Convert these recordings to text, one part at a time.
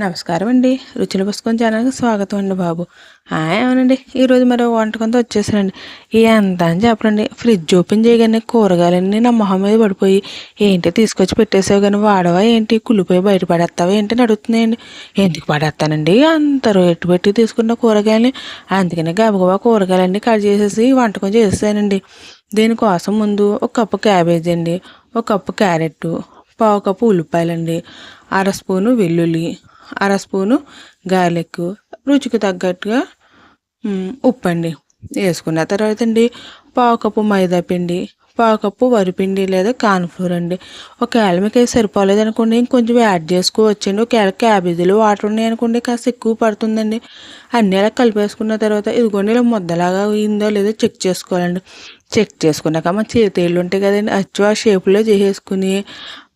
నమస్కారం అండి రుచుల పుస్తకం ఛానల్కి స్వాగతం అండి బాబు. హాయ్ అవునండి. ఈరోజు మరో వంటకంతో వచ్చేసానండి. ఎంత అని చెప్పండి ఫ్రిడ్జ్ ఓపెన్ చేయగానే కూరగాయలన్నీ నా మొహం మీద పడిపోయి. ఏంటి తీసుకొచ్చి పెట్టేసావు కానీ వాడవా ఏంటి? కుళ్ళిపోయి బయట పడేస్తావా ఏంటి అని అడుగుతున్నాయండి. ఎందుకు పడేస్తానండి? అంత రేటు పెట్టి తీసుకున్న కూరగాయలని. అందుకని గబగబా కూరగాయలన్నీ కట్ చేసేసి వంటకం చేసేసానండి. దీనికోసం ముందు ఒక కప్పు క్యాబేజీ అండి ఒక కప్పు క్యారెట్ పావు కప్పు ఉల్లిపాయలండి అర స్పూను వెల్లుల్లి అర స్పూను గార్లిక్ రుచికి తగ్గట్టుగా ఉప్పు అండి వేసుకున్న తర్వాత అండి పావు కప్పు మైదా పిండి పావు కప్పు వరిపిండి లేదా కాన్ఫ్లోర్ అండి. ఒకవేళ మీకు అది సరిపోలేదు అనుకోండి ఇంకొంచెం యాడ్ చేసుకోవచ్చండి. ఒకవేళ క్యాబేజీలు వాటర్ ఉన్నాయి అనుకోండి కాస్త ఎక్కువ పడుతుందండి. అన్నీ అలా కలిపేసుకున్న తర్వాత ఇదిగోండి ఇలా ముద్దలాగా అయిందో లేదో చెక్ చేసుకోవాలండి. చెక్ చేసుకున్నాక మన చేతేళ్ళు ఉంటాయి కదండి అచ్చు ఆ షేప్లో చేసేసుకుని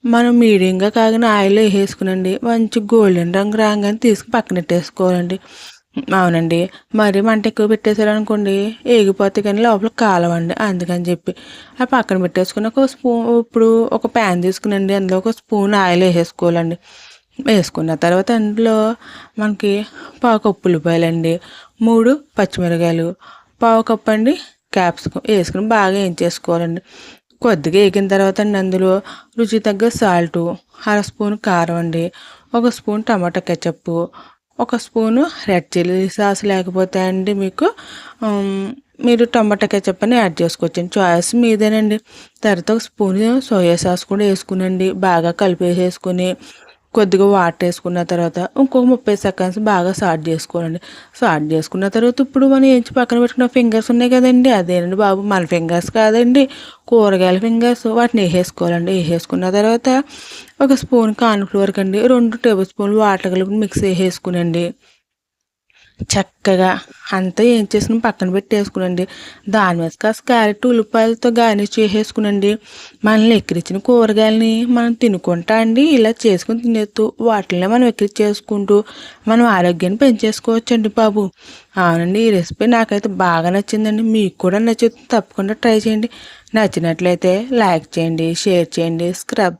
మనం మీడియంగా కాగిన ఆయిల్ వేసేసుకునండి. మంచి గోల్డెన్ రంగు రాగానే తీసుకుని పక్కన పెట్టేసుకోవాలండి. అవునండి. మరి మంట ఎక్కువ పెట్టేశారు అనుకోండి ఏగిపోతే కానీ లోపల కాలవండి. అందుకని చెప్పి ఆ పక్కన పెట్టేసుకుని ఒక స్పూన్ ఇప్పుడు ఒక ప్యాన్ తీసుకునండి. అందులో ఒక స్పూన్ ఆయిల్ వేసేసుకోవాలండి. వేసుకున్న తర్వాత అందులో మనకి పావు కప్పు ఉల్లిపాయలండి. మూడు పచ్చిమిరకాయలు. పావు కప్పు అండి క్యాప్సికం. వేసుకుని బాగా ఏం చేసుకోవాలండి కొద్దిగా వేగిన తర్వాత అండి అందులో రుచి తగ్గ సాల్టు అర స్పూన్ కారం అండి ఒక స్పూన్ టమాటా కెచప్ ఒక స్పూను రెడ్ చిల్లీ సాస్ లేకపోతే అండి మీకు మీరు టమాటా కెచప్ అని యాడ్ చేసుకోవచ్చండి చాయిస్ మీదేనండి. తర్వాత ఒక స్పూన్ సోయా సాస్ కూడా వేసుకునండి. బాగా కలిపేసేసుకుని కొద్దిగా వాటర్ వేసుకున్న తర్వాత ఇంకొక ముప్పై సెకండ్స్ బాగా సాట్ చేసుకోవాలండి. సాట్ చేసుకున్న తర్వాత ఇప్పుడు మనం ఏంచి పక్కన పెట్టుకున్న ఫింగర్స్ ఉన్నాయి కదండి. అదేనండి బాబు మన ఫింగర్స్ కాదండి. కూరగాయల ఫింగర్స్ వాటిని వేసేసుకోవాలండి. వేసేసుకున్న తర్వాత ఒక స్పూన్ కార్న్ఫ్లోర్ కండి రెండు టేబుల్ స్పూన్లు వాటర్ కలిపి మిక్స్ వేసేసుకునండి చక్కగా అంతా ఏం చేసిన పక్కన పెట్టేసుకునండి. దాని మీద కాస్త క్యారెట్ ఉల్లిపాయలతో గార్నిష్ చేసేసుకునండి. మనల్ని ఎక్కిరించిన కూరగాయలని మనం తినుకుంటా అండి. ఇలా చేసుకుని తినేస్తూ వాటినే మనం ఎక్కిరించేసుకుంటూ మనం ఆరోగ్యాన్ని పెంచేసుకోవచ్చండి బాబు. అవునండి ఈ రెసిపీ నాకైతే బాగా నచ్చిందండి. మీకు కూడా నచ్చుతుంది. తప్పకుండా ట్రై చేయండి. నచ్చినట్లయితే లైక్ చేయండి షేర్ చేయండి స్క్రబ్